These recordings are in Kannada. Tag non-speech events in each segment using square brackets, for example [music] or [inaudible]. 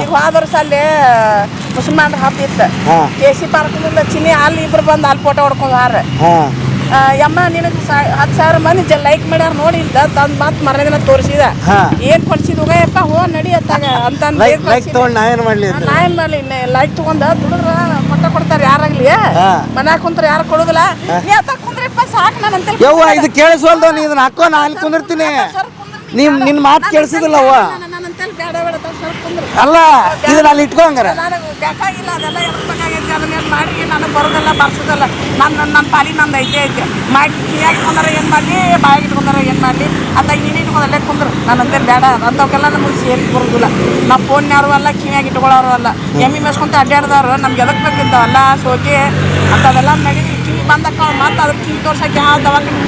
ಈಗ ಹೋದ ವರ್ಷ ಅಲ್ಲಿ ಮುಸಲ್ಮಾನ್ರ ಹಬ್ಬ ಇತ್ತು. ಹಾ. ಕೆ ಸಿ ಪಾರ್ಕ್ನಿಂದ ಚಿನ್ನಿ ಅಲ್ಲಿ ಇಬ್ರು ಬಂದು ಅಲ್ಲಿ ಫೋಟೋ ಹೊಡ್ಕೊಂಡು ಹಾರ ಯಮ್ಮ ನಿನಗೆ ಹತ್ತು ಸಾವಿರ ಮಂದಿ ಜ ಲೈಕ್ ಮಾಡ್ಯಾರ ನೋಡಿಲ್ದ ತಂದ್ ಮತ್ ಮರನೇ ದಿನ ತೋರಿಸಿದ. ಏನ್ ಕೊಡ್ಸಿದ್ ಹೋಗಯಪ್ಪ ಹೋ ನಡಿ ಅತ್ತಾಗ ಅಂತ ಅಂದ್ ಲೈಕ್ ಏನ್? ತೊಗೊಂಡು ನಾ ಏನು ಮಾಡಲಿ ನಾ ಏನ್ ಮಾಡ್ಲಿ ಲೈಕ್ ತಗೊಂಡ ದುಡಿದ್ರ ಕೊಟ್ಟ ಕೊಡ್ತಾರ ಯಾರಾಗ್ಲಿ. ಮನ್ಯಾಗ ಕುಂತ್ರ ಯಾರು ಕೊಡುದಿಲ್ಲ. ನೀ ಅತ್ತ ಕುಂದ್ರಪ್ಪ ಸಾಕು ನಾನು ಅಂತ ಯವ್ವ ಇದು ಕೇಳಿಸ್ವಲ್ದು ನೀ ಇದನ್ನ ಹಾಕೋ ನಾ ಅಲ್ಲಿ ಕುಂದಿರ್ತೀನಿ. ನಿಮ್ ನಿನ್ನ ಮಾತು ಕೇಳಿಸಿದಿಲ್ಲ ಅಲ್ಲ ಇದನ್ನ ಅಲ್ಲಿ ಇಟ್ಕೊಂಗಾರ? ಬೇಕಾಗಿಲ್ಲ ಅದೆಲ್ಲ ಎದಕ್ ಬೇಕಾಗೈತಿ ಅದನ್ನೇನು ಮಾಡಿ ನನಗೆ ಬರೋದಲ್ಲ ಬರ್ಸೋದಲ್ಲ. ನನ್ನ ನನ್ನ ಪಾಲಿ ನಂದು ಐತೆ ಐತೆ. ಮಾಡಿ ಕಿಯಾಗಿ ಕುಂದಾರ ಏನು ಮಾಡಲಿ ಬಾಯಿಗೆ ಇಟ್ಕೊಂಡಾರ ಏನು ಮಾಡಲಿ ಅಂತ ನೀನು ಇಟ್ಕೊಂಡಲ್ಲೇ ಕುಂದ್ರು. ನನ್ನಂತೇಳಿ ಬೇಡ ಅಂಥವಕ್ಕೆಲ್ಲ ನಮಗೆ ಸೇರಿ ಬರೋದಿಲ್ಲ. ನಾವು ಫೋನ್ಯಾರು ಅಲ್ಲ ಕಿವಿಯಾಗಿ ಇಟ್ಕೊಳ್ಳೋರು ಅಲ್ಲ. ಎಮ್ಮಿ ಮೇಸ್ಕೊಂತ ಅಡ್ಡಾಡ್ದವ್ರು ನಮ್ಗೆ ಎದಕ್ಕೆ ಬೇಕಿದ್ದಾವಲ್ಲ ಸೋಕೆ ಅಂಥವೆಲ್ಲ ನಡಿ ಕಿವಿ ಬಂದಕ್ಕ ಮತ್ತೆ ಅದ್ರ ಕಿವಿ ತೋರ್ಸಕ್ಕೆ ಯಾವ ದವಾಖಾನೆ.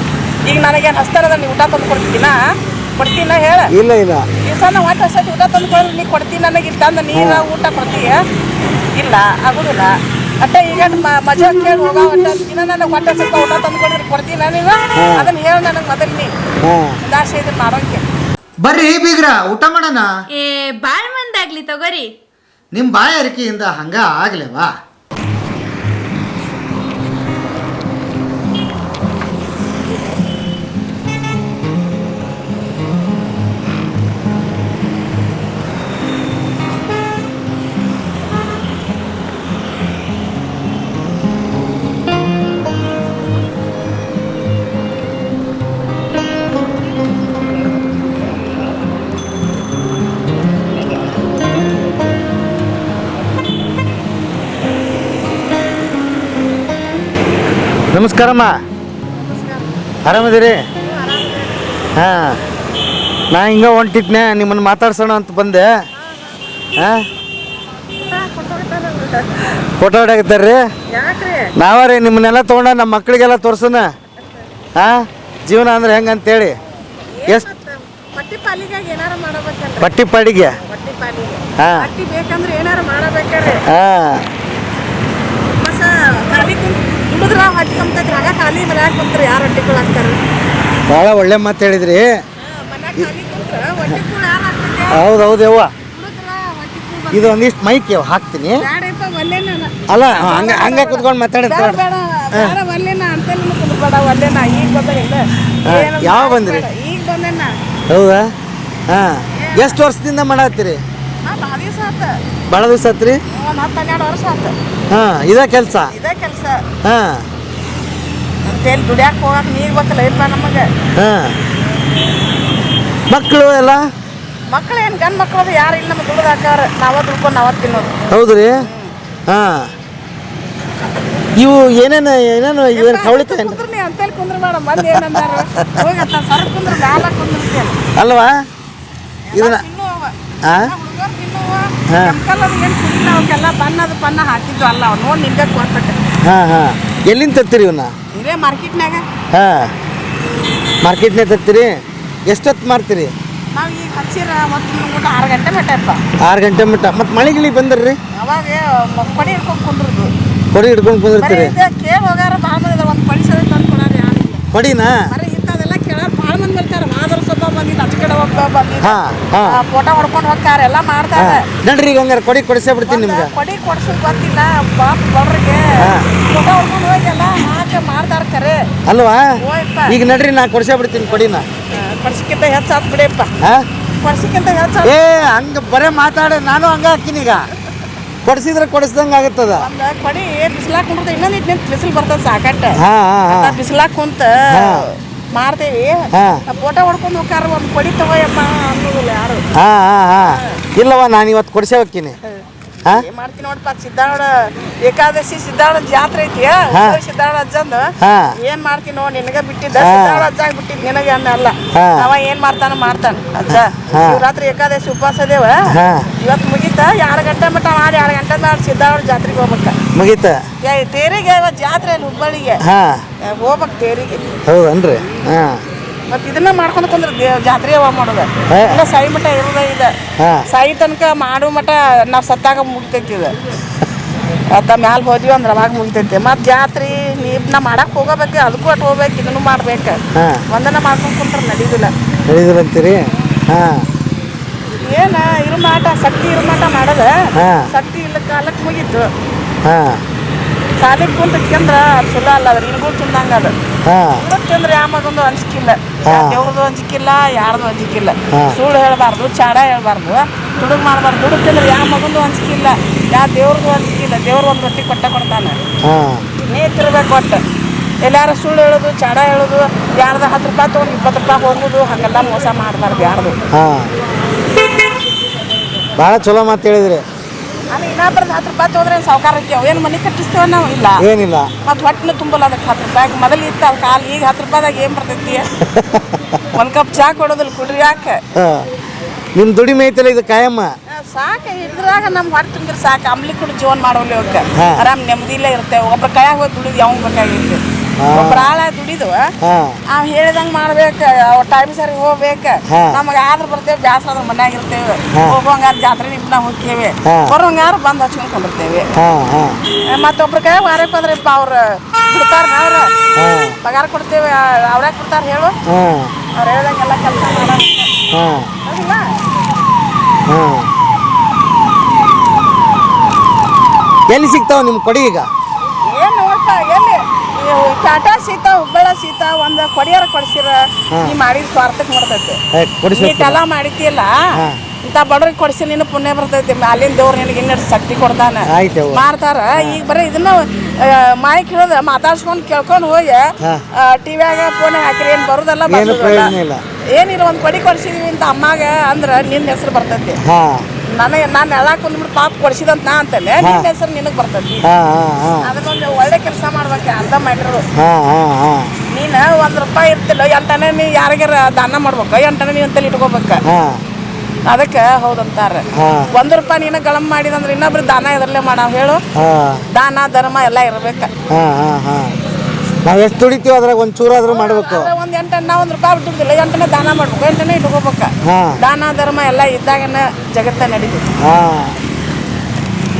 ಈಗ ನನಗೇನು ಹಸ್ತಾರದ ನೀವು ಊಟ ತಂದು ಕೊಡ್ತೀನ ಕೊಡ್ತೀನ ಹೇಳ? ಇಲ್ಲ ಇಲ್ಲ. ದಿವಸ ಒಟ್ಟು ಹೊಟ್ಟೆ ಹಸತಿ ಊಟ ತಂದು ಕೊಡೋದು ನೀ ಕೊಡ್ತೀನಿ ನನಗೆ ಇತ್ತಂದ ನೀರು ಊಟ ಕೊಡ್ತೀಯ? ಇಲ್ಲ ಆಗುದಿಲ್ಲ. ಅಟ್ಟ ಈಗ ಮಜಾ ಕೇಳಿ ಹೋಗೋ ಒಟ್ಟ ದಿನ ನನಗೆ ಹೊಟ್ಟೆ ಸ್ವಲ್ಪ ಊಟ ತಂದು ಕೊಡೋದು ಕೊಡ್ತೀನಿ ನೀನು? ಅದನ್ನ ಹೇಳ ನನಗೆ ಮೊದಲು ನೀ. ಹಾಂ ದಾಸೆ ಇದನ್ನ ಮಾಡೋಕೆ. ಬರ್ರಿ ಬೀಗ್ರ ಊಟ ಮಾಡೋಣ. ಏ ಬಾಳ್ ಮಂದಾಗ್ಲಿ ತಗೋರಿ. ನಿಮ್ಮ ಬಾಯ ಅರಿಕೆಯಿಂದ ಹಂಗ ಆಗ್ಲೇವಾ? ನಮಸ್ಕಾರಮ್ಮ. ಆರಾಮದಿರಿ? ಹಾಂ. ನಾ ಹಿಂಗೆ ಹೊಂಟಿದ್ನೆ ನಿಮ್ಮನ್ನು ಮಾತಾಡ್ಸೋಣ ಅಂತ ಬಂದೆ. ಹಾಂ? ಫೋಟೋ ಹೊಡ್ಯಾಕತ್ತಾರ್ರಿ? ನಾವೇ ರೀ ನಿಮ್ಮನ್ನೆಲ್ಲ ತೊಗೊಂಡ ನಮ್ಮ ಮಕ್ಕಳಿಗೆಲ್ಲ ತೋರ್ಸೋಣ ಹಾಂ? ಜೀವನ ಅಂದ್ರೆ ಹೆಂಗಂತೇಳಿ ಎಷ್ಟು ಪಟ್ಟಿ ಪಾಡಿಗೆ ಹಾಂ. ಹಾಂ. ದುಡಿದ್ರ ಹೊಟ್ಟಿ ಕಂಬ್ತೈತ್ರಿ ಆಗ ಖಾಲಿ ಮನ್ಯಾಗ ಕುಂತ್ರಿ ಯಾರು ಹೊಟ್ಟಿ ಹಾಕ್ತಾರ ಭಾಳ ಒಳ್ಳೆ ಮಾತು ಹೇಳಿದ್ರಿ. ಮನ್ಯಾಗ ಖಾಲಿ ಕುಂತ್ರ ಹೊಟ್ಟಿ ಕೂಡ ಯಾರು ಹಾಕ್ತೈತೆ ಹೌದು ಹೌದು ಯವ್ವ ಇದು ಒಂದಿಷ್ಟು ಮೈಕ್ ಹಾಕ್ತೀನಿ. ಅಲ್ಲ ಹಂಗ ಹಂಗ ಕುತ್ಕೊಂಡು ಮಾತಾಡಿದ ಯಾವ ಬಂದ್ರಿ? ಹೌದಾ? ಹಾಂ. ಎಷ್ಟು ವರ್ಷದಿಂದ ಮಾಡತ್ತೀರಿ? ಆತ. ಭಾಳ ದಿವಸ ಆತ್ರಿ? ಒಂದು ಹತ್ತು ಹನ್ನೆರಡು ವರ್ಷ ಆತ. ಹಾಂ ಇದೇ ಕೆಲಸ? ಇದೇ ಕೆಲಸ. ಹಾಂ. ಅಂತೇಳಿ ದುಡ್ಯಾಕ ನೀರ್ ನೀರು ಬೇಕಲ್ಲ ಇಪ್ಪ ನಮಗೆ. ಹಾಂ. ಮಕ್ಕಳು ಎಲ್ಲ? ಮಕ್ಕಳು ಏನು ಗಂಡು ಅದು ಯಾರು ಇಲ್ಲ ನಮಗೆ ದುಡ್ದು ಹಾಕಾರ ನಾವ ದುಡ್ಕೊಂಡು ನಾವ ತಿನ್ನೋದು. ಹೌದ್ರಿ? ಹಾಂ. ಇವು ಏನೇನು ಏನೇನು ಇವೇನು ಕವಳಿತ ಕುಂದ್ರ ಅಂತೇಳಿ ಕುಂದ್ರ ಬೇಡ ಮಂದಿ ಏನಂದಾರ ಹೋಗತ್ತ ಸರ ಕುಂದ್ರ ಮ್ಯಾಲ ಕುಂದ್ರತೇನೆ ಅಲ್ವಾ? ಇದನ್ನ ತಿನ್ನುವ ಹಾ? ಅವಕ್ಕೆಲ್ಲ ಬಣ್ಣದ ಬಣ್ಣ ಹಾಕಿದ್ದು ಅಲ್ಲ ಅವ್ ನೋಡಿ ನಿಂಗೆ ಕೊಡ್ಬೇಕು ಹಾಂ ಹಾಂ. ಎಲ್ಲಿಂದ ತರ್ತೀರಿ ಇವನ್ನ ಇದೇ ಮಾರ್ಕೆಟ್ನಾಗ ಹಾಂ. ಮಾರ್ಕೆಟ್ನೇ ತರ್ತೀರಿ? ಎಷ್ಟೊತ್ತು ಮಾರ್ತೀರಿ? ನಾವು ಈಗ ಹಚ್ಚಿರ ಮತ್ತು ಊಟ ಆರು ಗಂಟೆ ಮಟ್ಟಪ್ಪ ಆರು ಗಂಟೆ ಮಟ್ಟ. ಮತ್ತು ಮಳೆ ಗಿಳಿ ಬಂದ್ರಿ? ಅವಾಗ ಕೊಡಿ ಹಿಡ್ಕೊಂಡು ಕುಂದ್ರದು. ಕೊಡಿ ಹಿಡ್ಕೊಂಡು ಕುಂದಿರ್ತೀರಿ ಕೇಳಿ ಹೋಗಾರ ಭಾಳ ಮಂದಿ ಒಂದು ಪಡಿ ಸರಿ ತಂದು ಕೊಡೋರು ಯಾರು ಕೊಡಿನಾ ಅರೆ ಇಂಥದೆಲ್ಲ ಕೇಳೋರು ಭಾಳ ಮಂದಿ ಬರ್ತಾರೆ ಮಾದರ ಹಾಂ ಹಾಂ. ಫೋಟೋ ಹೊಡ್ಕೊಂಡು ಹೋಗ್ತಾರೆ ಎಲ್ಲ ಮಾಡ್ತಾರೆ ನಡ್ರಿ ಈಗ ಹಂಗಾರೆ ಕೊಡಿ ಕೊಡಿಸೇ ಬಿಡ್ತೀನಿ ನಿಮ್ಗೆ. ಕೊಡಿ ಕೊಡ್ಸೋದು ಗೊತ್ತಿಲ್ಲ ಪಾಪ ಬಡ್ರಿಗೆ. ಫೋಟೋ ಹೊಡ್ಕೊಂಡು ಹೋಗಿ ಎಲ್ಲ ಹಾಕಿ ಮಾಡ್ತಾರೆ ಕರೆ. ಅಲ್ವಾ? ಈಗ ನಡ್ರಿ ನಾ ಕೊಡಿಸೇ ಬಿಡ್ತೀನಿ ಕೊಡಿನ. ಕೊಡ್ಸಕ್ಕಿಂತ ಹೆಚ್ಚು ಆತ್ ಬಿಡಿಯಪ್ಪ ಹಾ? ಕೊಡ್ಸಕ್ಕಿಂತ ಹೆಚ್ಚು ಏ ಹಂಗೆ ಬರೇ ಮಾತಾಡ ನಾನು ಹಂಗೆ ಹಾಕಿನಿ ಈಗ. ಕೊಡಿಸಿದ್ರೆ ಕೊಡಿಸ್ದಂಗೆ ಆಗತ್ತದ. ಕೊಡಿ ಬಿಸಿಲಾಗ ಕುಂಡ್ರದ ಇನ್ನೊಂದು ನಿಂತು ಬಿಸಿಲು ಬರ್ತದೆ ಸಾಕಟ್ಟ. ಬಿಸಿಲಾಗ ಕುಂತ. ಮಾಡ್ತೇವಿ ಹಾಂ. ಫೋಟೋ ಹೊಡ್ಕೊಂಡು ಹೋಗ್ತಾರ ಒಂದು ಕೊಡಿ ತಗೋಯಪ್ಪ ಅನ್ನೋದಿಲ್ಲ ಯಾರು? ಹಾಂ ಹಾಂ ಹಾಂ. ಇಲ್ಲವ್ವ ನಾನು ಇವತ್ತು ಕೊಡಿಸೇ ಹೋಗ್ತೀನಿ. ಏನ್ ಮಾಡ್ತೀನಿ ನೋಡಪ್ಪ ಸಿದ್ದಾಳ ಏಕಾದಶಿ ಸಿದ್ದಾಳ ಜಾತ್ರೆ ಐತಿ ಹಾ. ಸಿದ್ದಾಳ ಅಜ್ಜಂದು. ಏನ್ ಮಾಡ್ತೀನಿ ನೋಡಿ ನಿನಗ ಬಿಟ್ಟಿದ್ದ. ಸಿದ್ದಾಳ ಅಜ್ಜ ಬಿಟ್ಟಿದ್ ನಿನಗೆ ಅನ್ನಲ್ಲ. ಅವ ಏನ್ ಮಾಡ್ತಾನ ಮಾಡ್ತಾನ ಅಜ್ಜ. ರಾತ್ರಿ ಏಕಾದಶಿ ಉಪವಾಸ ಅದೇವ. ಇವತ್ತು ಮುಗೀತ ಎರಡು ಗಂಟೆ ಮಟ್ಟ ಮಾಡಿ ಎರಡು ಗಂಟೆ ಮಾಡಿ ಸಿದ್ದಾಳ ಜಾತ್ರೆಗೆ ಹೋಗ್ಬೇಕ. ಮುಗೀತ? ತೇರಿಗೆ ಜಾತ್ರೆ ಹುಬ್ಬಳ್ಳಿಗೆ. ಹೋಗ್ಬೇಕು ತೇರಿಗೆ. ಹೌದನ್ರಿ? ಹಾಂ. ಮತ್ತೆ ಇದನ್ನ ಮಾಡ್ಕೊಂಡು ಕುಂದ್ರ ಜಾತ್ರೆ ಯಾವಾಗ ಮಾಡೋದು. ಇಲ್ಲ ಸಾಯಿ ಮಠ ಇರೋದ ಇದ ಹಾಂ. ಸಾಯಿ ತನಕ ಮಾಡೋ ಮಠ ನಾವು ಸತ್ತಾಗ ಮುಗಿತೈತಿ ಇದು. ಅತ್ತ ಮ್ಯಾಲ ಹೋದ್ವಿ ಅಂದ್ರೆ ಅವಾಗ ಮುಗಿತೈತಿ. ಮತ್ತು ಜಾತ್ರೆ ನಾ ಮಾಡಕ್ಕೆ ಹೋಗಬೇಕು ಅದಕ್ಕೂ ಅಟ್ ಹೋಗ್ಬೇಕು ಇದನ್ನು ಮಾಡ್ಬೇಕು. ಹಾಂ. ಒಂದನ್ನ ಮಾಡ್ಕೊಂಡು ಕುಂತ್ರ ನಡೀದಿಲ್ಲ. ಹೇಳಿದ್ರಂತೀರಿ ಹಾಂ. ಏನ ಇರು ಮಾಟ ಶಕ್ತಿ ಇರು ಮಾಟ ಮಾಡೋದು? ಹಾಂ. ಶಕ್ತಿ ಇಲ್ಲ ಕಾಲಕ್ಕೆ ಮುಗೀತು. ಹಾಂ. ಕಾಲಿಗೆ ಕುಂತ ಅದು ಚಲೋ ಅಲ್ಲ ಅದ್ರ ಇನ್ಗೂ ಚಂದಂಗ ಅದು. ಹಾಂ. ಸುಳ್ಳು ತಿಂದ್ರೆ ಯಾವ ಮಗೊಂದು ಅಂಜಿಕಿಲ್ಲ. ಹಾ. ದೇವ್ರದ್ದು ಅಂಜಿಕಿಲ್ಲ ಯಾರ್ದು ಅಂಜಿಕಿಲ್ಲ. ಸುಳ್ಳು ಹೇಳ್ಬಾರ್ದು ಚಾಡ ಹೇಳ್ಬಾರ್ದು ದುಡುಗ್ ಮಾಡ್ಬಾರ್ದು. ದುಡುಗ್ ತಿಂದ್ರೆ ಯಾವ ಮಗಂದು ಅಂಜಿಕಿಲ್ಲ ಯಾವ ದೇವ್ರದ್ದು ಅಂಜಿಕಿಲ್ಲ ದೇವ್ರ ಒಂದು ರೊಟ್ಟಿ ಕೊಟ್ಟ ಕೊಡ್ತಾನೆ. ಹಾಂ. ನೀತಿರ್ಬೇಕು ಒಟ್ಟು. ಎಲ್ಲಾರ ಸುಳ್ಳು ಹೇಳೋದು ಚಾಡ ಹೇಳೋದು ಯಾರ್ದ ಹತ್ತು ರೂಪಾಯಿ ತೊಗೊಂಡು ಇಪ್ಪತ್ತು ರೂಪಾಯಿ ಹೋಗೋದು ಹಾಗೆಲ್ಲ ಮೋಸ ಮಾಡಬಾರ್ದು ಯಾರ್ದು. ಹಾಂ. ಭಾಳ ಚಲೋ ಮಾತು ಹೇಳಿದ್ರಿ. ನಾನು ಇನ್ನೊಬ್ರದ್ದು ಹತ್ತು ರೂಪಾಯಿ ತೊಗೊಂಡ್ರೆ ಸಾವುಕಾರ ಏನು ಮನೆ ಕಟ್ಟಿಸ್ತೇವೆ ನಾವು ಇಲ್ಲ. ಏನಿಲ್ಲ. ಮತ್ತು ಹೊಟ್ಟೆನ ತುಂಬಲ್ಲ ಅದಕ್ಕೆ ಹತ್ತು ರೂಪಾಯಿ ಮೊದಲು ಇತ್ತು ಅದು ಕಾಲು ಈಗ ಹತ್ತು ರೂಪಾಯಿದಾಗ ಏನು ಬರ್ತೈತಿ? [laughs] ಒಂದು ಕಪ್ ಚಾ ಕೊಡೋದಿಲ್ಲ ಕುಡ್ರಿ ಯಾಕೆ? ನಿಮ್ಮ ದುಡಿಮೆ ಐತಲ್ಲ ಇದು ಕಾಯಮ್ಮ? ಸಾಕು. ಇದ್ರಾಗ ನಮ್ಮ ಹೊಟ್ಟೆ ತುಂಬಿದ್ರೆ ಸಾಕು. ಅಂಬ್ಲಿ ಕುಡಿ ಜೀವನ ಮಾಡೋಲ್ಲ ಅವಕ್ಕೆ. ಆರಾಮ್ ನೆಮ್ಮದಿಲ್ಲೇ ಇರ್ತೇವೆ ಒಬ್ರು ಕೈಯಾಗ ಹೋಗಿ ದುಡಿದು ಯಾವ ಬೇಕಾಗಿತ್ತು? ಆಳ ದುಡಿದು ನಾವ್ ಅವ್ ಹೇಳ್ದಂಗೆ ಮಾಡ್ಬೇಕು ಅವ್ ಟೈಮ್ ಸರಿ ಹೋಗ್ಬೇಕ. ನಮಗ ಆದ್ರೆ ಬರ್ತೇವೆ ಬ್ಯಾಸರ ಮನ್ಯಾಗ ಇರ್ತೇವೆ. ಹಾ. ಹೋಗುವಂಗಾರ ಜಾತ್ರೆ ನಿಮ್ನ ಹೋಗ್ತೇವೆ ಬರೋಂಗಾರ ಬಂದ್ ಬಂದು ಹಚ್ಕೊಂಡ್ ಕೊಂಡಿರ್ತೇವೆ ಹಾಂ. ಹಾಂ ಮತ್ತೊಬ್ರ ಕೈ ವಾರಕ್ಕೆ ಹೋದ್ರಪ್ಪ ಅವ್ರು ಬಿಡ್ತಾರ ಅವ್ರ ಪಗಾರ ಕೊಡ್ತೇವೆ ಅವ್ರೇ ಕೊಡ್ತಾರ ಹೇಳು. ಅವ್ರ ಹೇಳ್ದಂಗೆಲ್ಲ ಕೆಲಸ ಎಲ್ಲಿ ಸಿಗ್ತಾವ ನಿಮ್ಮ ಕೊಡಿ ಈಗ ಏನ್ ನೋಡ್ಪ ಎಲ್ಲಿ ಇವು ಟಾಟಾ ಸೀತಾ ಹುಬ್ಬಳ್ಳ ಸೀತಾ ಒಂದು ಕೊಡಿಯಾರ ಕೊಡ್ಸಿರ ನೀ ಮಾಡಿದ ಸ್ವಾರ್ಥಕ್ಕೆ ಮಾಡ್ತೈತೆ ನೀ ಕೊಡಿಸ್ಬೇಕು ನೀಟೆಲ್ಲ ಮಾಡಿತಿಯಲ್ಲ ಹಾ. ಇಂಥ ಬಡವ್ರಿಗೆ ಕೊಡಿಸಿ ನಿನ್ನ ಪುಣ್ಯ ಬರ್ತೈತಿ. ಅಲ್ಲಿಂದ ದೇವ್ರು ನಿನಗೆ ಇನ್ನಷ್ಟು ಶಕ್ತಿ ಕೊಡ್ತಾನೆ. ಮಾಡ್ತಾರ. ಈಗ ಬರೀ ಇದನ್ನ ಮಾಯಕ್ ಹೇಳೋದ ಮಾತಾಡ್ಸ್ಕೊಂಡು ಕೇಳ್ಕೊಂಡು ಹೋಗಿ ಟಿವಿಯಾಗ ಫೋನ್ ಹಾಕಿರಿ ಏನು ಬರೋದಲ್ಲ ಏನಿಲ್ಲ ಒಂದು ಕೊಡಿ ಕೊಡ್ಸಿದೀವಿ ಅಂತ ಅಮ್ಮಾಗ ಅಂದ್ರೆ ನಿನ್ನ ಹೆಸರು ಬರ್ತೈತಿ. ನನಗೆ ನಾನು ಎಳಾಕ್ ಬಂದ್ಬಿಟ್ಟು ಪಾಪ ಕೊಡ್ಸಿದಂತ ನಾ ಅಂತಲ್ಲೇ ನಿನ್ನ ಹೆಸರು ನಿನಗೆ ಬರ್ತೈತಿ. ಅದಕ್ಕೊಂದು ಒಳ್ಳೆ ಕೆಲಸ ಮಾಡ್ಬೇಕು ಅರ್ಧ ಮಾಡಿರು. ನೀನು ಒಂದು ರೂಪಾಯಿ ಇರ್ತಿಲ್ಲ ಎಂಟನೇ ನೀ ಯಾರಿಗಾರ ದಾನ ಮಾಡ್ಬೇಕು ಎಂಟನೇ ನೀನು ಅಂತಲ್ಲಿ ಇಟ್ಕೋಬೇಕು. ಅದಕ್ಕೆ ಹೌದಂತಾರೆ. ಒಂದ್ ಒಂದು ರೂಪಾಯಿ ನೀನ ಗಳಂ ಮಾಡಿದಂದ್ರೆ ಇನ್ನೊಬ್ರು ದಾನ ಇದರಲ್ಲೇ ಮಾಡ ಹೇಳು. ದಾನ ಧರ್ಮ ಎಲ್ಲ ಇರ್ಬೇಕು. ಹಾಂ ಹಾಂ ಹಾಂ. ನಾವು ಎಷ್ಟು ದುಡಿತೀವಿ ಅದ್ರಾಗ ಒಂದು ಚೂರಾದ್ರೂ ಮಾಡಬೇಕು ಒಂದು ಎಂಟನ್ನ ಒಂದು ರೂಪಾಯಿ ಬಿಟ್ಟಿದ್ದಿಲ್ಲ ಎಂಟನೇ ದಾನ ಮಾಡ್ಬೇಕು. ಎಂಟನೇ ಇಟ್ಕೋಬೇಕು. ಹಾಂ. ದಾನ ಧರ್ಮ ಎಲ್ಲ ಇದ್ದಾಗನ ಜಗತ್ತ ನಡೀತೈತಿ. ಹಾಂ.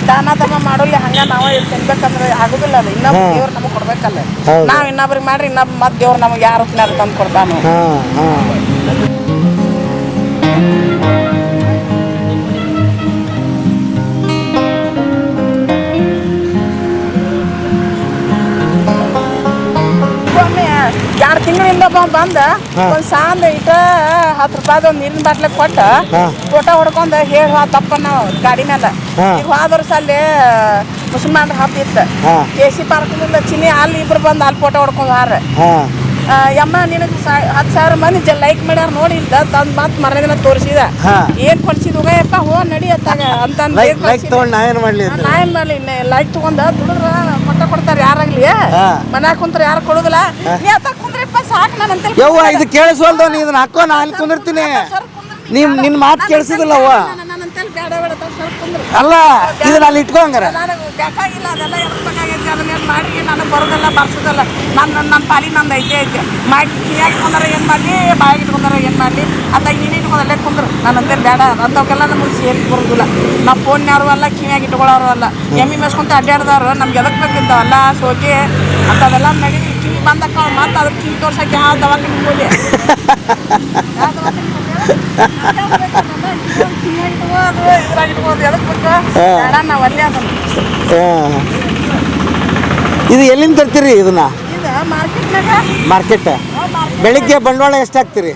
ದಾನ ಧರ್ಮ ಮಾಡೋಲ್ಲ ಹಂಗ ನಾವ ಇಲ್ಲಿ ತಿನ್ಬೇಕಂದ್ರೆ ಆಗುದಿಲ್ಲ ಅದು. ಇನ್ನೊಬ್ಬ. ದೇವ್ರು ನಮಗೆ ಕೊಡ್ಬೇಕಲ್ಲ. ನಾವು ನಾವ್ ಇನ್ನೊಬ್ರಿಗೆ ಮಾಡ್ರಿ ಇನ್ನೊಬ್ಬ ಮತ್ತೆ ದೇವ್ರು ನಮಗೆ ಯಾರು ತಂದು ಕೊಡ್ತಾನು. ಹಾಂ ಹಾಂ. ಎರಡು ತಿಂಗಳಿಂದ ಬಂದ. ಒಂದು ಸಾಂದ್ ಇಟ್ಟ ಹತ್ತು ರೂಪಾಯ್ದು ಒಂದು ನೀರಿನ ಬಾಟ್ಲ ಕೊಟ್ಟ. ಫೋಟೋ ಹೊಡ್ಕೊಂಡ್ ತಪ್ಪ ನಾವು ಗಾಡಿ ಮೇಲೆ. ಈಗ ಹೋದ ವರ್ಷ ಅಲ್ಲಿ ಮುಸಲ್ಮಾನ್ರ ಇತ್ತು. ಕೆ ಸಿ ಪಾರ್ಕ್ನಿಂದ ಚಿನ್ನಿ ಅಲ್ಲಿ ಇಬ್ರು ಬಂದು ಅಲ್ಲಿ ಫೋಟೋ ಹೊಡ್ಕೊಂಡ್ ಹಾರ ಯಮ್ಮ ನಿನಗೆ ಹತ್ತು ಸಾವಿರ ಮಂದಿ ಜ ಲೈಕ್ ಮಾಡ್ಯಾರ ನೋಡಿ ತಂದ್ ತಂದು ಮತ್ತೆ ಮರನೇ ದಿನ ತೋರಿಸಿದ. ಏನ್ ಕೊಡ್ಸಿದ ಹೋಗಯಪ್ಪ ಹೋ ನಡಿ ಅತ್ತಾಗ. ಅಂತ ನಾ ಏನು ಮಾಡಲಿ ಲೈಕ್ ತಗೊಂಡ ದುಡಿದ್ರ? ಕೊಟ್ಟ ಕೊಡ್ತಾರ ಯಾರಾಗ್ಲಿ. ಮನ್ಯಾಗ ಕುಂತ್ರ ಯಾರು ಕೊಡುದಿಲ್ಲ? ನೀ ಅತ್ತ ಕುಂದ್ರಪ್ಪ ಸಾಕು ನಾನು ಅಂತ ಯವ್ವ ಇದು ಕೇಳಿಸ್ವಲ್ದ ನೀ ಇದನ್ನ ಹಾಕೋ ನಾ ಅಲ್ಲಿ ಕುಂದಿರ್ತೀನಿ. ನಿಮ್ ನಿನ್ ಮಾತು ಕೇಳಿಸಿದಿಲ್ಲ ಅವ್ವ ನನ್ನಂತಲ್ಲಿ ಬೇಡ ಬೇಡ ಅಂತ ಸ್ವಲ್ಪ ಕುಂದ್ರು ಅಲ್ಲ ಇದನ್ನ ಅಲ್ಲಿ ಇಟ್ಕೋ ಹಂಗಾರ ಬೇಕಾಗಿಲ್ಲ, ಅದೆಲ್ಲ ಎದಕ್ ಬೇಕಾಗೈತಿ ಅದನ್ನೇನು ಮಾಡಿ ನನಗೆ ಬರೋದಲ್ಲ ಬರ್ಸೋದಲ್ಲ. ನನ್ನ ನನ್ನ ಪಾಲಿ ನಂದು ಐತೆ ಐತೆ. ಮಾಡಿ ಕಿಯಾಗಿ ಕುಂದ್ರೆ ಏನು ಮಾಡಲಿ? ಬಾಯಿಗೆ ಇಟ್ಕೊಂಡಾರ ಏನು ಮಾಡಲಿ? ಅಂತ ನೀನು ಇಟ್ಕೊಂಡು ಅಲ್ಲೇ ಕುಂದ್ರು. ಅಂದ್ರೆ ಬೇಡ ಅಂಥವಕ್ಕೆಲ್ಲ ನಮಗೆ ಸೇರಿ ಬರೋದಿಲ್ಲ. ನಾವು ಫೋನ್ಯಾರು ಅಲ್ಲ, ಕಿವಿಯಾಗಿ ಇಟ್ಕೊಳ್ಳೋರು ಅಲ್ಲ. ಎಮ್ಮಿ ಮೇಸ್ಕೊಂತ ಅಡ್ಡಾಡ್ದವ್ರು ನಮ್ಗೆ ಎದಕ್ಕೆ ಬೇಕಿದ್ದಾವಲ್ಲ ಸೋಕೆ? ಅಂಥವೆಲ್ಲ ನಡೀಲಿ. ಕಿವಿ ಬಂದಕ್ಕ ಮತ್ತೆ ಅದ್ರ ಕಿವಿ ತೋರ್ಸಕ್ಕೆ ಯಾವ ದವಾಖಾನೆ ಹೋಗಿ ಯಾವ ದವಾಖಾನೆ ಕಿವಿಯಾಗಿ ಇಟ್ಕೋದು ಇದ್ರಾಗ ಇಟ್ಕೋದು ಎದಕ್ಕೆ ಬೇಕು ಬೇಡ ನಾವು ಅಲ್ಲೇ ಅದನ್ನು ಹಾಂ. ಇದು ಎಲ್ಲಿಂದ ತರ್ತೀರಿ ಇದನ್ನ ಮಾರ್ಕೆಟ್ ಬೆಳಿಗ್ಗೆ ಬಂಡವಾಳ ಎಷ್ಟು ಹಾಕ್ತೀರಿ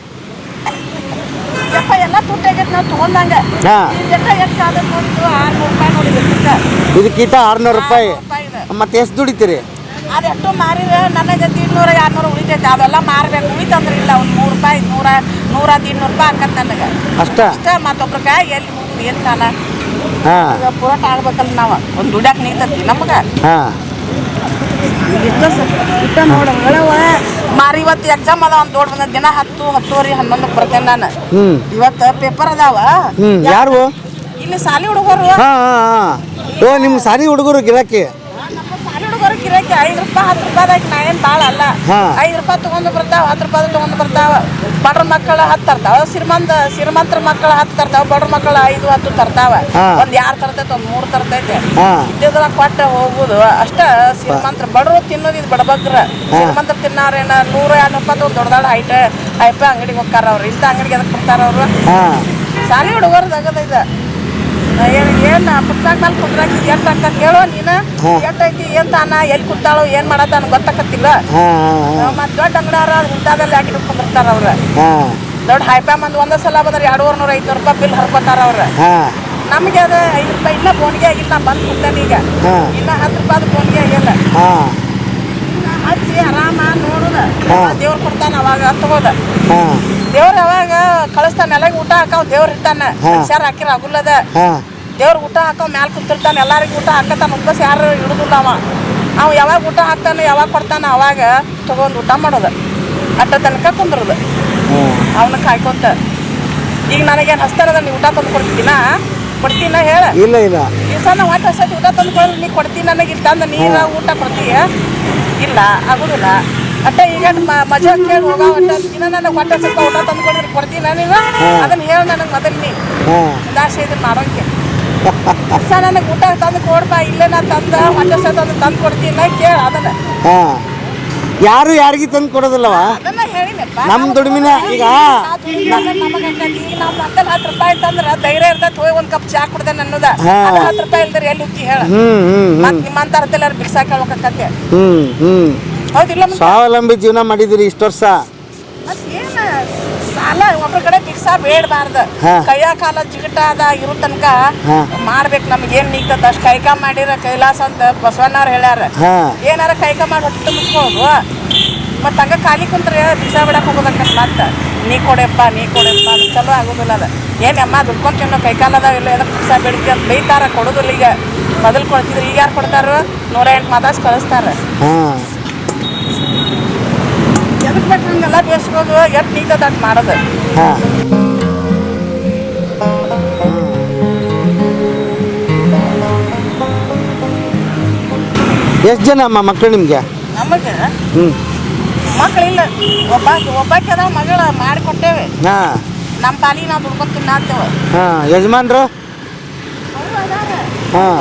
ನೋಡಿದ್ದು ಆರ್ನೂರು ಇದು ಕೀಟ ರೂಪಾಯಿ. ಮತ್ತೆ ಎಷ್ಟು ದುಡಿತೀರಿ? ಅದೆಷ್ಟು ಮಾರಿದ್ರೆ ನನಗೆ ಇನ್ನೂರ ಎರಡುನೂರು ಉಳಿತೈತೆ. ಅವೆಲ್ಲ ಮಾರಬೇಕು. ಉಳಿತಂದ್ರೆ ಇಲ್ಲ ಒಂದು ನೂರು ರೂಪಾಯಿ ನೂರ ನೂರ ಇನ್ನೂರು ರೂಪಾಯಿ ಆಕತ್ ನನಗೆ. ಅಷ್ಟ? ಅಷ್ಟ ಮತ್ತೊಬ್ರ ಕಾಯಿ ಎಲ್ಲಿ ಪುರಾಟ ಈಗ ಪೂರಾಟ ಆಗ್ಬೇಕಲ್ಲ ನಾವು. ಒಂದು ದುಡ್ಯಾಕ ನಿಂತತಿ ನಮ್ಗೆ. ಮಾರಿ ಇವತ್ತು ಎಕ್ಸಾಮ್ ಅದ ಒಂದ್ ದೊಡ್ಡ ಬಂದ ದಿನ ಹತ್ತು ಹತ್ತುವರೆ ಹನ್ನೊಂದಕ್ಕೆ ಬರ್ತೇನೆ ನಾನು. ಇವತ್ತು ಪೇಪರ್ ಅದಾವ. ಯಾರು ಇಲ್ಲಿ ಸಾಲಿ ಹುಡುಗರು. ಓ ನಿಮ್ಮ ಸಾಲಿ ಹುಡುಗರು ಗಿರಾಕಿ. ಸಾಲಿ ಗಿರಾಕಿ ಐದು ರೂಪಾಯಿ ಹತ್ತು ರೂಪಾಯಿದಾಗ ನಾ ಏನು ಭಾಳ ಅಲ್ಲ. ಐದು ರೂಪಾಯಿ ತೊಗೊಂಡು ಬರ್ತಾವ ಹತ್ತು ರೂಪಾಯಿ ತೊಗೊಂಡು ಬರ್ತಾವ. ಬಡ್ರ ಮಕ್ಕಳು ಹತ್ತು ತರ್ತಾವ. ಶ್ರೀಮಂತ ಶ್ರೀಮಂತರ ಮಕ್ಕಳು ಹತ್ತು ತರ್ತಾವ ಬಡ್ರ ಮಕ್ಕಳು ಐದು ಹತ್ತು ತರ್ತಾವ. ಒಂದು ಯಾರು ತರ್ತೈತೆ ಒಂದು ಮೂರು ತರ್ತೈತೆ. ಇದ್ದಿದ್ರ ಕೊಟ್ಟ ಹೋಗುದು. ಅಷ್ಟ ಶ್ರೀಮಂತರ ಬಡವರು ತಿನ್ನೋದು ಇದು ಬಡಬಗ್ರ. ಶ್ರೀಮಂತರು ತಿನ್ನೋರೇನ ನೂರ ಎರಡು ರೂಪಾಯಿ ತೊಗೊಂಡು ದೊಡ್ಡ ದೊಡ್ಡ ಐಟ ಐಪ ಅಂಗಡಿಗೆ ಹೋಗ್ತಾರ ಅವ್ರು. ಇಂಥ ಅಂಗಡಿಗೆ ಎದಕ್ಕೆ ಕೊಡ್ತಾರ ಅವರು? ಹಾಂ. ಸಾಲಿ ಹುಡುಗರು ತಗದ ಇದು. ಏನು ಏನು ಪುಸ್ತಕ ಮೇಲೆ ಕುಂದ್ರಾಕ ಎಷ್ಟು ಅಂತ ಕೇಳೋ ನೀನು? ಹಾ. ಎಷ್ಟು ಐತಿ ಏನ್ ತಾನ ಎಲ್ಲಿ ಕುಂತಾಳು ಏನು ಮಾಡತ್ತಾನ ಗೊತ್ತಾಕತ್ತಿಲ್ಲ. ಹಾಂ ಹಾಂ ಮತ್ತು ದೊಡ್ಡ ಅಂಗಡಾರ ಇಂಥದಲ್ಲಿ ಹಾಕಿ ಕುಂದಿರ್ತಾರ ಅವ್ರು. ದೊಡ್ಡ ಹೈಪಾ ಮಂದಿ ಒಂದೇ ಸಲ ಬಂದ್ರೆ ಎರಡೂವರೆ ನೂರ ಐದು ರೂಪಾಯಿ ಬಿಲ್ ಹರ್ಕೋತಾರ ಅವ್ರು. ನಮಗೆ ಅದು ಐದು ರೂಪಾಯಿ ಇಲ್ಲ ಫೋನ್ಗೆ ಆಗಿಲ್ಲ ನಾ ಬಂದು ಕುಂತಾನೆ ಈಗ. ಹಾ. ಇನ್ನ ಹತ್ತು ರೂಪಾಯಿ ಫೋನ್ಗೆ ಆಗಿಲ್ಲ ಹಾಂ ಹಚ್ಚಿ ಆರಾಮ ನೋಡುದ. ದೇವ್ರು ಕೊಡ್ತಾನ ಅವಾಗ ತಗೋದ. ದೇವ್ರ ಅವಾಗ ಕಳಿಸ್ತಾನ ಎಲ್ಲ ಊಟ ಹಾಕಾವ್ ದೇವ್ರು ಇರ್ತಾನ. ಹಾ. ಮನುಷ್ಯರು ಹಾಕಿರ ಆಗುಲ್ಲದ ದೇವ್ರ ದೇವ್ರು ಊಟ ಹಾಕೋ ಮ್ಯಾಲ ಕುಂತಿರ್ತಾನೆ ಎಲ್ಲರಿಗೂ ಊಟ ಹಾಕತಾನ ಉಪಸ್ ಯಾರು ಇಡುದಿಲ್ಲ ಅವ. ಅವ ಯಾವಾಗ ಊಟ ಹಾಕ್ತಾನೆ ಯಾವಾಗ ಕೊಡ್ತಾನ ಅವಾಗ ತಗೊಂಡ್ ಊಟ ಮಾಡೋದ. ಅಟ್ಟ ತನಕ ಕುಂದ್ರದು. ಅವನ ಕಾಯ್ಕೊಂತ. ಈಗ ನನಗೇನು ಹಸ್ತಾರದ ನೀ ಊಟ ತಂದು ಕೊಡ್ತೀನ? ಕೊಡ್ತೀನ ಹೇಳ. ಇಲ್ಲ ಇಲ್ಲ. ದಿವಸ ನಾವು ಹೊಟ್ಟೆ ಊಟ ತಂದು ಕೊಡ್ರಿ ನೀ ಕೊಡ್ತೀನಿ ನನಗೆ ಇಲ್ಲಿ ತಂದು ನೀರ ಊಟ ಕೊಡ್ತೀಯ? ಇಲ್ಲ ಆಗುದಿಲ್ಲ. ಅಟ್ಟ ಈಗ ಮಜಾ ಕೇಳಿ ಹೋಗೋ ಅಟ್ಟ ದಿನ ನನಗೆ ಹೊಟ್ಟೆ ಊಟ ತಂದು ಕೊಡ್ತೀನಿ ನೀನು? ಅದನ್ನ ಹೇಳ ನನಗೆ ಮೊದಲು ನೀ. ದಾಸೆ ಇದನ್ನ ಮಾಡೋಕೆ. ಸರ್ ನನಗೆ ಊಟ ತಂದು ಕೊಡ್ಬಾ ಇಲ್ಲೇ ನಾನು ತಂದ ಹೊಟ್ಟೆ ಸತ ತಂದು ಕೊಡ್ತೀನಿ ಕೇಳ ಅದನ್ನ. ಯಾರು ಯಾರಿಗೆ ತಂದು ಕೊಡೋದಿಲ್ಲವ? ಅದನ್ನ ನಮ್ಮ ದುಡಿಮಿನ ಈಗ ಹತ್ತು ರೂಪಾಯಿ ಧೈರ್ಯ ಇರ್ತೈತೆ ಹೋಗಿ ಒಂದು ಕಪ್ ಚಾ ಕುಡ್ದೆ ಅನ್ನೋದ. ಹತ್ತು ರೂಪಾಯಿ ಇಲ್ದ್ರೆ ಎಲ್ಲಿ ಹುಚ್ಚಿ ಹೇಳ. ಹ್ಞೂ ಹ್ಞೂ ಹೌದಿಲ್ಲ ಸ್ವಾವಲಂಬಿ ಜೀವನ ಮಾಡಿದಿರಿ ಇಷ್ಟು ವರ್ಷ. ಏನು ಒಬ್ಬರ ಒಬ್ರ ಕಡೆ ಭಿಕ್ಷಾ ಬೇಡಬಾರ್ದು. ಕೈಯ ಕಾಲ ಜಿಗಟ ಅದ ಇರೋ ತನಕ. ಮಾಡ್ಬೇಕು ನಮ್ಗೆ ಏನು ನಿಗ್ತದ ಅಷ್ಟು ಕೈಕ ಮಾಡಿರ ಕೈಲಾಸ ಅಂತ ಬಸವಣ್ಣವ್ರು ಹೇಳ್ಯಾರ. ಏನಾರ ಕೈಕ ಮಾಡಿ ಹೊಟ್ಟೆ ಮುಚ್ಕೋದು ಮತ್ತೆ ಹಂಗ ಖಾಲಿ ಕುಂತ್ರೆ ಭಿಕ್ಷಾ ಬಿಡಕ್ಕೆ ಹೋಗೋದಕ್ಕ ಮತ್ತೆ. ನೀ ಕೊಡೆಪ್ಪ ನೀ ಕೊಡೆಪ್ಪ ಅದು ಚಲೋ ಆಗೋದಿಲ್ಲ ಅದ. ಏನು ಅಮ್ಮ ದುಡ್ಕೊಂಡು ತಿನ್ನೋ ಕೈಕಾಲ ಅದಾವ ಇಲ್ಲ ಎದಕ್ಕೆ ಭಿಕ್ಷಾ ಬೇಡಿಕೆ ಅಂತ ಬೈತಾರ ಕೊಡೋದಿಲ್ಲ ಈಗ. ಮೊದಲು ಕೊಡ್ತಿದ್ರು ಈಗ ಯಾರು ಕೊಡ್ತಾರ? ನೂರ ಎಂಟು ಮಾತಾಸ್ ಕಳಿಸ್ತಾರ. ಹಂಗೆಲ್ಲ ಬೇಯಿಸ್ಕೋದು ಎಷ್ಟು ನೀತದ ಅಟ್ ಮಾಡೋದು. ಹಾಂ. ಎಷ್ಟು ಜನ ಅಮ್ಮ ಮಕ್ಕಳು ನಿಮಗೆ? ನಮಗೆ? ಹ್ಞೂ ಮಕ್ಕಳಿಲ್ಲ ಒಬ್ಬ ಒಬ್ಬಾಕಿ ಅದಾವ ಮಗಳ ಮಾಡಿಕೊಟ್ಟೇವೆ. ಹಾಂ. ನಮ್ಮ ಪಾಲಿಗೆ ನಾವು ದುಡ್ಕೊಂಡು ತಿನ್ನಾತ್ತೇವೆ ಹಾಂ. ಯಜಮಾನ್ರು? ಹಾಂ.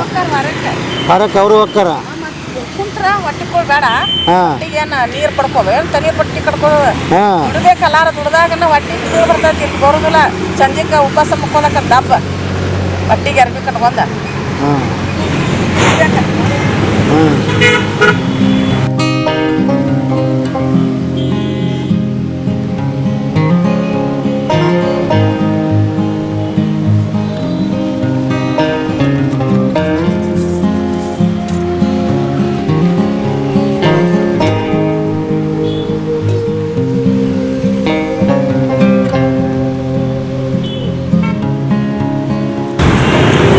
ಹೊರಕ್ಕೆ ಅವರು ಹೋಗ್ತಾರ? ಹೊಟ್ಟೆ ಬೇಡ. ಹಾಂ. ಹೊಟ್ಟಿಗೇನು ನೀರು ಪಡ್ಕೋದು ಏನು ತಣ್ಣೀರು ಪಟ್ಟಿ ಕಡ್ಕೋದು ಹಾಂ. ದುಡ್ಬೇಕಲ್ಲಾರ ದುಡ್ದಾಗ ಹೊಟ್ಟೆ ನೀರು ಬರ್ತೈತಿ. ಇಲ್ಲಿ ಬರೋದಿಲ್ಲ. ಸಂಜೆಗೆ ಉಪವಾಸ ಮುಕ್ಕೋದಕ್ಕ ದಬ್ಬ. ಹೊಟ್ಟಿಗೆ ಅರ್ಬಿ ಕಟ್ಕೊಂಡ.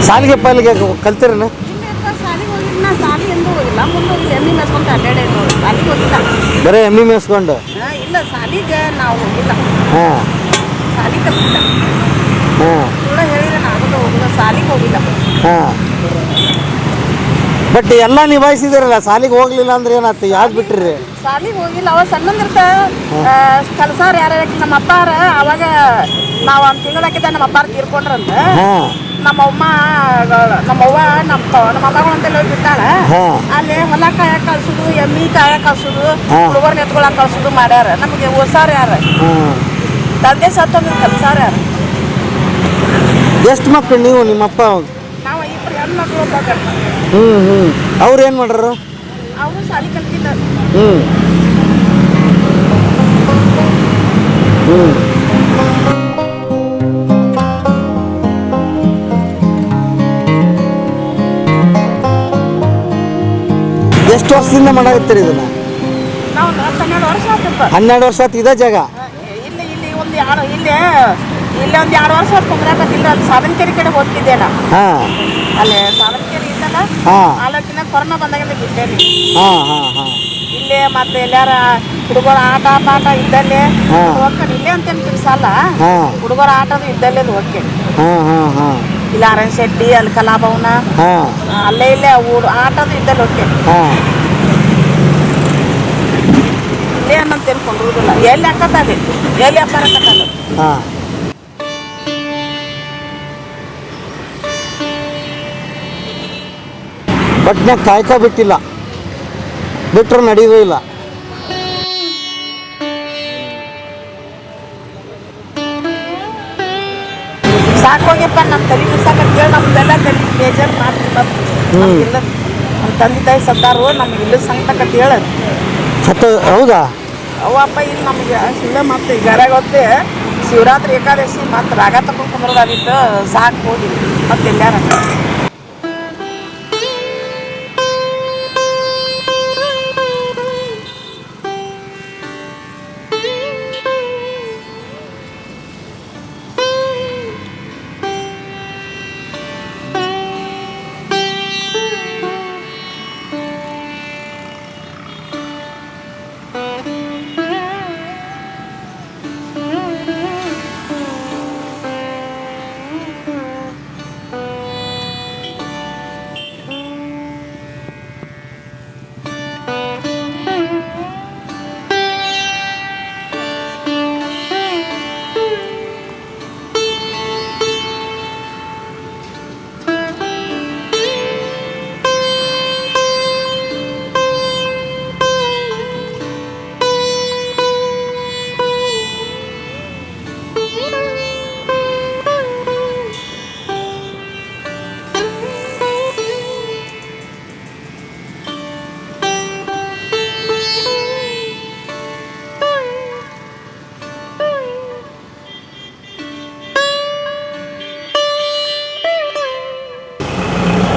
ಹಾಂ ಪಾಲಿಗೆ ಹೇಳಿದ್ರೆ ಬರೀ ಹೋಗಿಲ್ಲ ಮೇಸ್ಕೊಂಡು ಹೋಗಿಲ್ಲ ಹಾಂ. ಬಟ್ ಎಲ್ಲ ನಿಭಾಯಿಸಿದಿರಲ್ಲ ಸಾಲಿಗೆ ಹೋಗ್ಲಿಲ್ಲ ಅಂದ್ರೆ ಏನಾಯ್ತು ಯಾಕೆ ಬಿಟ್ರಿ? ಸಾಲಿಗೆ ಹೋಗಿಲ್ಲ ಅವ ಸಣ್ಣಂದಿರ್ತ ಕಲ್ಸಾರ ಯಾರ ನಮ್ಮ ಅಪ್ಪಾರ ಅವಾಗ ನಾವು ಒಂದು ತಿಂಗಳಾಕಿದ್ದ ನಮ್ಮ ಅಪ್ಪಾರ ತೀರ್ಕೊಂಡ್ರಂತ. ಹಾಂ ನಮ್ಮ ಅಮ್ಮ ನಮ್ಮ ನಮ್ಮ ಹೋಗಿ ಬಿಟ್ಟಾಳ ಅಲ್ಲಿ ಹೊಲ ಕಾಯಕ್ ಕಳ್ಸುದು ಎಮ್ಮಿ ಕಾಯಕ್ ಕಳ್ಸುದು. ಹುಡುಗರ್ನ ಎತ್ಕೊಳಕ್ ಕಳ್ಸುದು ಮಾಡ್ಯಾರ ನಮಗೆ ಓಸಾರ ಯಾರ ತಂದೆ ಸತ್ತೊಂದು ಕಲ್ಸಾರ ಯಾರ ಎಷ್ಟು ಮಕ್ಕಳು ನೀವು ನಿಮ್ಮಪ್ಪ ನಾವು ಇಬ್ಬರು ಹೆಣ್ಮಕ್ಳು ಒಬ್ಬ ಹ್ಞೂ ಹ್ಞೂ ಅವ್ರು ಏನು ಮಾಡ್ರು ಅವರು ಸಾಲಿ ಕಲ್ತಿಲ್ಲ ಹ್ಞೂ ಹ್ಞೂ ಎಷ್ಟು ವರ್ಷದಿಂದ ಮಾಡಾಕತ್ತೀರಿ ಇದನ್ನ? ನಾವು ಹತ್ತು ಹನ್ನೆರಡು ವರ್ಷ ಆತಪ್ಪ. ಹನ್ನೆರಡು ವರ್ಷ ಆತು ಇದೇ ಜಾಗ? ಇಲ್ಲಿ ಇಲ್ಲಿ ಒಂದು ಎರಡು ಇಲ್ಲೇ ಇಲ್ಲಿ ಒಂದು ಎರಡು ವರ್ಷ ಅಲ್ಲಿ ಸಾಧನಕೆರೆ ಕಡೆ ಹೋಗ್ತಿದ್ದೆ ನಾ. ಹಾಂ. ಅಲ್ಲಿ ಸಾಧನಕೆರೆ ಇದ್ದಲ್ಲ ಹಾಂ. ಆಲೋಕಿನ ಕೊರೋನಾ ಬಂದಾಗಿಂದ ರೀ ಹಾಂ ಹಾಂ ಹಾಂ. ಇಲ್ಲೇ ಮತ್ತೆ ಎಲ್ಲಾರ ಹುಡುಗರ ಆಟ ಪಾಠ ಇದ್ದಲ್ಲೇ ಹಾ. ಹೋಗ್ತಾನೆ. ಇಲ್ಲೇ ಅಂತೇನು ಫಿಕ್ಸಲ್ಲ ಹಾಂ. ಹುಡುಗರ ಆಟದು ಇದ್ದಲ್ಲೇ ಹೋಗ್ತೇನೆ. ಹಾಂ ಹಾಂ ಹಾಂ. ಇಲ್ಲಿ ಆರನ್ ಶೆಟ್ಟಿ ಅಲ್ಲಿ ಕಲಾಭವನ. ಹಾಂ. ಅಲ್ಲೇ ಇಲ್ಲೇ ಊರು ಆಟೋದು ಇದ್ದಲ್ಲಿ ಹೋಗ್ತೇನೆ ಹಾಂ. ಇಲ್ಲೇ ಅನ್ನಂತ ಕೊಂಡ್ರುದಿಲ್ಲ ಎಲ್ಲಿ ಹಾಕತ್ತದೆ? ಎಲ್ಲಿ ವ್ಯಾಪಾರ ಬಟ್ ಹಾಂ. ಒಟ್ನಾಗ ಕಾಯ್ಕ ಬಿಟ್ಟಿಲ್ಲ. ಬಿಟ್ಟರು ನಡೆಯೋದೂ ಇಲ್ಲ. ಸಾಕೋಗ್ಯಪ್ಪ ನಮ್ಮ ತಲೆ ಬಿಸಾಕಂತೇಳಿ ನಮ್ದೆಲ್ಲ ತಲೆ ಬೇಜಾರು ಮಾಡ್ತಿಲ್ಲ ನಮ್ಮ ತಂದೆ ತಾಯಿ ಸತ್ತಾರು ನಮ್ಗೆ ಇಲ್ಲ ಸಂಕಟ ಹೇಳ. ಸತ್ತು ಹೌದಾ? ಅವಪ್ಪ ಇಲ್ಲಿ ನಮ್ಗೆ ಇಲ್ಲ ಮತ್ತೆ ಗರ ಗೊತ್ತೇ ಶಿವರಾತ್ರಿ ಏಕಾದಶಿ ಮತ್ತೆ ರಾಗ ತಗೊಂಡ್ ಕುಂದ್ರದಾಗಿತ್ತು ಸಾಕು ಹೋಗಿ ಮತ್ತೆ ಎಲ್ಲಾರ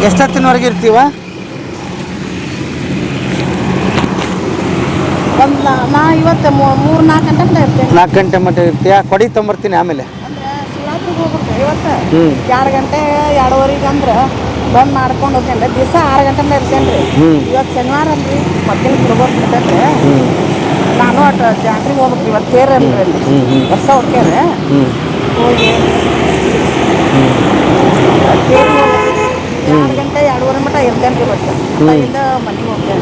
ಎಷ್ಟೊತ್ತಿನವರೆಗೆ ಇರ್ತೀವ? ಒಂದು ನಾ ಇವತ್ತು ಮೂರು ನಾಲ್ಕು ಗಂಟೆ ಮಟ್ಟ ಇರ್ತೇನೆ. ನಾಲ್ಕು ಗಂಟೆ ಮಟ್ಟ ಇರ್ತೀಯ? ಕೊಡಿ ತೊಂಬರ್ತೀನಿ ಆಮೇಲೆ. ಶಿವರಾತ್ರಿಗೆ ಇವತ್ತು. ಹ್ಞೂ ಎರಡು ಗಂಟೆ ಎರಡುವರೆಗೆ ಅಂದ್ರೆ ಬಂದು ಮಾಡ್ಕೊಂಡು ಹೋಗ್ತೇನೆ. ದಿವಸ ಆರು ಗಂಟೆ ಮೇಲೆ ಇರ್ತೇನೆ ರೀ. ಇವತ್ತು ಶನಿವಾರ ಬಿಡ್ತೈತೆ ನಾನು ಅಟ್ ಜಾತ್ರೆಗೆ ಹೋಗ್ಬೇಕು ಇವತ್ತು ತೇರ್ ಅಲ್ಲಿ. ವರ್ಷ ಹೋಗ್ತೇನೆ ಹೋಗಿ. ತೇರಿಗೆ ಹೋಗ್ಬೇಕು ಎರಡು ಗಂಟೆ ಎರಡುವರೆ ಮಟ್ಟ ಇರ್ತೇನೆ ರೀ ಅಲ್ಲಿಂದ ಮನೆಗೆ ಹೋಗ್ತೇನೆ.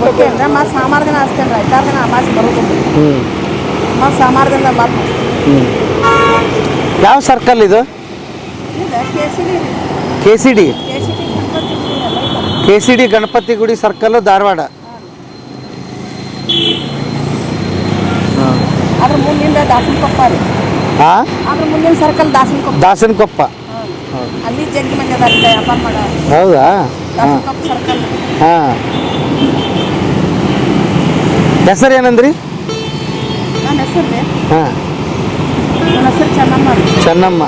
ಹೋಗ್ತೇನೆ ಮತ್ತೆ ಸಾಮಾರು ದಿನ ಹಚ್ತೇನೆ ರೀ ಐದಾರು ದಿನ ಅಮಾಸಿ ಬರೋದು ಮತ್ತೆ ಸಾಮಾರು ದಿನ ಯಾವ ಸರ್ಕಲ್ ಇದು? ರೀ K C D K C D Ganapati ಗುಡಿ ಸರ್ಕಲ್ ಧಾರವಾಡ. ಅದ್ರ ಮುಂದಿಂದ ದಾಸನ ಕೊಪ್ಪ ರೀ ಹಾಂ ಅದ್ರ ಮುಂದಿನ ಸರ್ಕಲ್ ದಾಸನ ಕೊಪ್ಪ ದಾಸನ ಕೊಪ್ಪ ಅಲ್ಲಿ ಜಗ್ಗಿ ಮಂದಿ ಅದಾರ ವ್ಯಾಪಾರ ಮಾಡೋ ಹೌದಾ? ಹಾಂ. ಹೆಸರು ಏನಂದ್ರಿ ಹಾಂ. ಚೆನ್ನಮ್ಮ.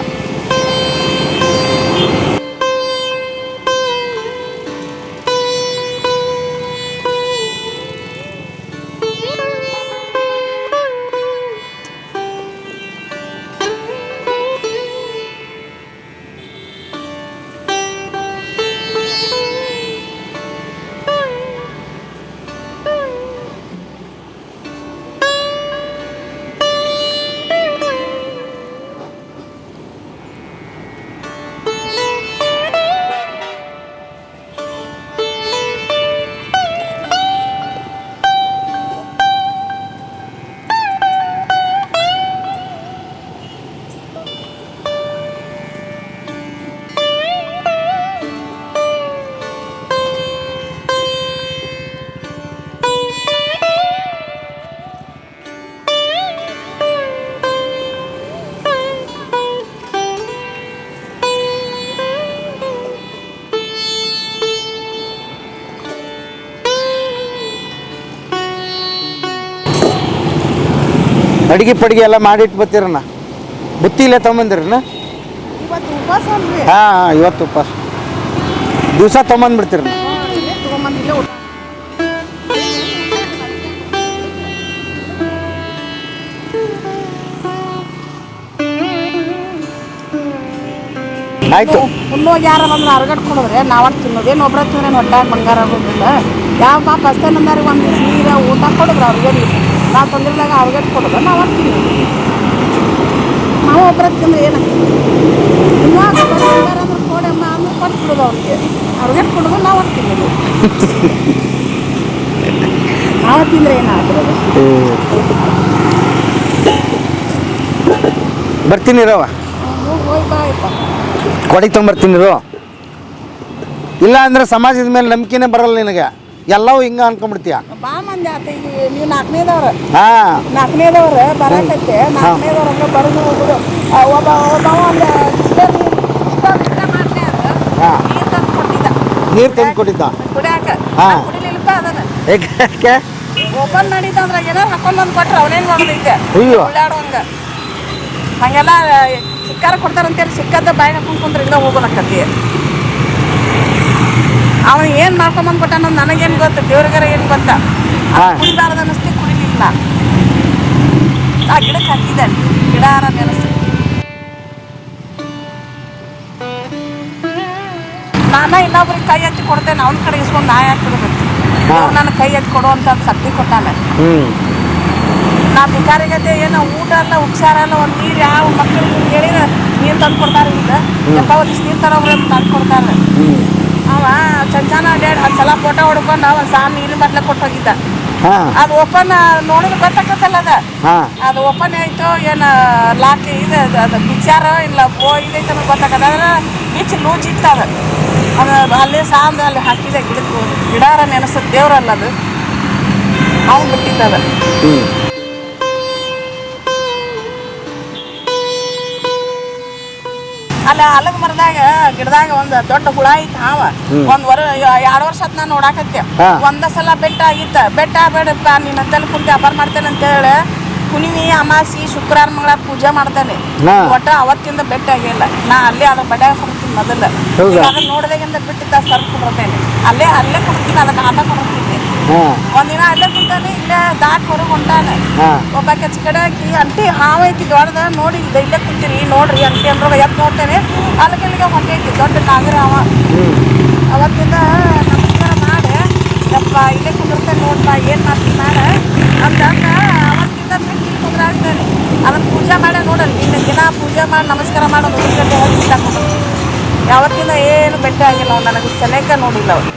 ಅಡಿಗೆ ಪಡಿಗೆ ಎಲ್ಲ ಮಾಡಿಟ್ಟು ಬರ್ತೀರಣ್ಣ? ಬುತ್ತಿ ಇಲ್ಲ ತೊಗೊಂಬಂದಿರಣ್ಣ ಹಾಂ ಇವತ್ತು ಉಪವಾಸ. ದಿವಸ ತೊಗೊಂಬಂದ್ಬಿಡ್ತೀರಣ್ಣ? ಆಯ್ತು. ಹುಲ್ಲೋಗಿ ಯಾರ ಬಂದ್ರೆ ಅರ್ಗಟ್ ಕೊಡಿದ್ರೆ ನಾವಟ್ಟು ತಿನ್ನೋದು. ಏನು ಒಬ್ಬರ ತಿಂದ್ರೆ ಹೊಟ್ಟಾಗ ಬಂಗಾರ ಆಗೋದಿಲ್ಲ. ಯಾವ ಪಾಪ ಅಷ್ಟೇ ನಂದಾರಿ ಒಂದು ನೀರ ಊಟ ಕೊಡಿದ್ರೆ ಅವ್ರಿಗೆ ನಾವು ತಂದಿರ್ದಾಗ ಅವ್ರಿಗೆ ಕೊಡೋದು ನಾವು ಹಾಕ್ತೀವಿ ನಾವು ಒಬ್ಬರ ತಿಂದ್ರೆ ಏನು? ಇನ್ನೂ ಅಂದ್ರೆ ಕೊಡಮ್ಮ ಅಂದ್ರೆ ಕೊಟ್ಟು ಬಿಡೋದು ಅವ್ರಿಗೆ. ಅವ್ರಿಗೆ ಕೊಡೋದು ನಾವು ಹಾಕ್ತೀವಿ ನಾವು ತಿಂದ್ರೆ ಏನಾಗ್ತದೆ ಬರ್ತೀನಿ ರವ ಹೋಗಿ ಬಾಯಪ್ಪ ಕೊಡಿ ತೊಗೊಂಬರ್ತೀನಿ ರೋ ಇಲ್ಲ ಅಂದ್ರೆ ಸಮಾಜದ ಮೇಲೆ ನಂಬಿಕೆನೇ ಬರಲ್ಲ ನಿನಗೆ. ಎಲ್ಲವೂ ಹಿಂಗೆ ಅನ್ಕೊಂಡ್ಬಿಡ್ತೀಯ? ಬಾ ಮಂದಿ ಆತ ಈಗ ನೀವು ನಾಲ್ಕನೇದವ್ರು. ಹಾಂ. ನಾಲ್ಕನೇದವ್ರು ಬರಾಕತ್ತೆ. ನಾಲ್ಕನೇದವ್ರು ಹಂಗೆ ಬರೋದು ಹೋಗೋದು ಆ, ಒಬ್ಬ ಒಬ್ಬ ಒಂದು ಹಾ. ನೀರ್ ತಂದು ಕೊಟ್ಟಿದ್ದ. ನೀರು ತಂದು ಕೊಟ್ಟಿದ್ದ? ಕುಡಿಯಾಕ. ಹಾ. ನಾನ್ ಕುಡಿಲಿಲ್ಲಪ್ಪ ಅದನ್ನ. ಯಾಕೆ? ಓಪನ್ ನಡೀತ ಅದ್ರಾಗ ಏನಾರು ಹಾಕೊಂಡ್ ಬಂದು ಕೊಟ್ರೆ ಅವನೇನು ಮಾಡೋದೈತೆ? ಅಯ್ಯೋ. ಉಳ್ಳಾಡುವಂಗ ಹಂಗೆಲ್ಲ ಸಿಕ್ಕಾರ ಕೊಡ್ತಾರಂತೇಳಿ ಸಿಕ್ಕದ ಬಾಯಿ ಹಾಕೊಂಡ್ ಕುಂದ್ರೆ ಇಲ್ಲ ಹೋಗೋದಕ್ಕತಿ ಅವ ಏನು ಮಾಡ್ಕೊಂಬಂದ್ಬಿಟ್ಟ ಅನ್ನೋದು ನನಗೇನು ಗೊತ್ತು ದೇವ್ರಿಗಾರ ಏನು ಗೊತ್ತ. ಕುಡಿಬಾರ್ದು ಅನ್ನಿಸ್ತಿ ಕುಡಿಲಿಲ್ಲ ಆ ಗಿಡಕ್ಕೆ ಹಾಕಿದ್ದೆ ಗಿಡ ಆರ ನೆನೆಸಿ. ನಾನ ಇನ್ನೊಬ್ರಿಗೆ ಕೈ ಹಚ್ಚಿ ಕೊಡ್ತೇನೆ ಅವ್ನ ಕಡೆ ಇಸ್ಕೊಂಡು ನಾ ಯಾಕೆ ಕೊಡ್ಬೇಕು ನನ್ನ ಕೈ ಹಚ್ಚಿ ಕೊಡುವಂತ ಶಕ್ತಿ ಕೊಟ್ಟಾನೆ. ನಾ ಭಿಕಾರಿಗತೆ ಏನೋ ಊಟ ಅಲ್ಲ ಉಪಚಾರ ಅಲ್ಲ ಒಂದು ನೀರು ಯಾವ ಮಕ್ಕಳಿಗೆ ಹೇಳಿದ್ರೆ ನೀರು ತಂದು ಕೊಡ್ತಾರೆ ಈಗ. ಎಪ್ಪ ಒಂದಿಷ್ಟು ನೀರು ತರೋಬ್ರೆ ತಂದು ಕೊಡ್ತಾರೆ. ಅವ ಚಂಚಾನ ಅಡ್ಡಾಡಿ ಹತ್ತು ಸಲ ಫೋಟೋ ಹೊಡ್ಕೊಂಡು ಅವ ಸಾ ನೀರಿನ ಬಟ್ಲೆ ಕೊಟ್ಟು ಹೋಗಿದ್ದ ಹಾಂ. ಅದು ಓಪನ್ ನೋಡಿದ್ರೆ ಗೊತ್ತಾಗತ್ತಲ್ಲ ಅದ. ಹಾ. ಅದು ಓಪನ್ ಆಯ್ತು ಏನು ಲಾಕ್ ಇದು ಅದು- ಅದು ಬಿಚ್ಚಾರ ಇಲ್ಲ ಬೋ ಇದೈತೆ ಅನ್ನೋದು ಗೊತ್ತಾಗದ ಅದ್ರ ಬಿಚ್ಚಿ ಲೂಜ್ ಇತ್ತು ಅದು. ಅದು ಅಲ್ಲಿ ಸಾಂದ್ ಅಲ್ಲಿ ಹಾಕಿದೆ ಗಿಡಕ್ಕೆ ಗಿಡಾರ ನೆನೆಸೋದು ದೇವ್ರಲ್ಲ ಅದು. ಅವ್ನು ಬಿಟ್ಟಿದ್ದದ ಹ್ಞೂ ಅಲ್ಲ ಅಲಗ ಮರದಾಗ ಗಿಡದಾಗ ಒಂದು ದೊಡ್ಡ ಹುಳ ಐತಿ ಹಾವ. ಒಂದ್ ವರ ಎರಡ್ ವರ್ಷ ಹತ್ ನಾನು ನೋಡಾಕತ್ತೆ ಒಂದ ಸಲ ಬೆಟ್ಟ ಆಗಿತ್ತ. ಬೆಟ್ಟ ಬೇಡಪ್ಪ ನೀನ್ ಅಂತಲ್ಲಿ ಕುಂತ ವ್ಯಾಪಾರ ಮಾಡ್ತೇನೆ ಅಂತ ಹುಣ್ಣಿಮೆ ಅಮಾಸಿ ಶುಕ್ರವಾರ ಮಂಗಳ ಪೂಜೆ ಮಾಡ್ತಾನೆ. ಹಾ. ಒಟ್ಟ ಅವತ್ತಿಂದ ಬೆಟ್ಟ ಆಗಿಲ್ಲ. ನಾ ಅಲ್ಲೇ ಅದ್ರ ಬಡ್ಯಾಗ ಕೊಡ್ತೀನಿ ಮೊದಲ. ಹೌದಾ? ಅದನ್ನ ನೋಡಿದಾಗಿಂದ ಬಿಟ್ಟಿದ್ದ ಸರ್ ಕೊಡ್ತೇನೆ ಅಲ್ಲೇ ಅಲ್ಲೇ ಕೊಡ್ತೀನಿ ಅದಕ್ಕೆ ಆಟ ಕೊಡ್ತೀನಿ ಹಾಂ. ಒಂದಿನ ಅಲ್ಲೇ ಕುಂತಾನೆ ಇಲ್ಲೇ ದಾಟ್ ಹೊರಗೆ ಹೊಂಟಾನೆ. ಹಾಂ. ಒಬ್ಬ ಕಚ್ ಕಡೆ ಹಾಕಿ ಅಂಟಿ ಹಾವು ಐತಿ ದೊಡ್ಡದ ನೋಡಿ ಇಲ್ಲ ಇಲ್ಲೇ ಕುಂತೀರಿ ನೋಡ್ರಿ ಅಂಟಿ ಅಂದ್ರೆ ಎತ್ ನೋಡ್ತೇನೆ. ಅಲ್ಲಿಗೆ ಹೊಂಟೈತಿ ದೊಡ್ಡ ನಾಗರ ಅವ. ಅವತ್ತಿಂದ ನಮಸ್ಕಾರ ಮಾಡಿ. ಯಪ್ಪ ಇಲ್ಲೇ ಕುಂದಿರ್ತೇನೆ ನೋಡ್ಪ ಏನು ಮಾಡ್ತೀನಿ ಮಾಡ? ಅಂತಂದ ಕುಂದ್ರಾಗ್ತೇನೆ ಅದನ್ನ ಪೂಜೆ ಮಾಡೇ ನೋಡಲ್ಲ. ಇನ್ನು ದಿನ ಪೂಜೆ ಮಾಡಿ ನಮಸ್ಕಾರ ಮಾಡೋದು ಯಾವತ್ತಿಂದ ಏನು ಬೆಟ್ಟ ಆಗಿಲ್ಲ ಅವ್ನು. ನನಗೆ ಸನೇಕ ನೋಡಿಲ್ಲ ಅವ್ರು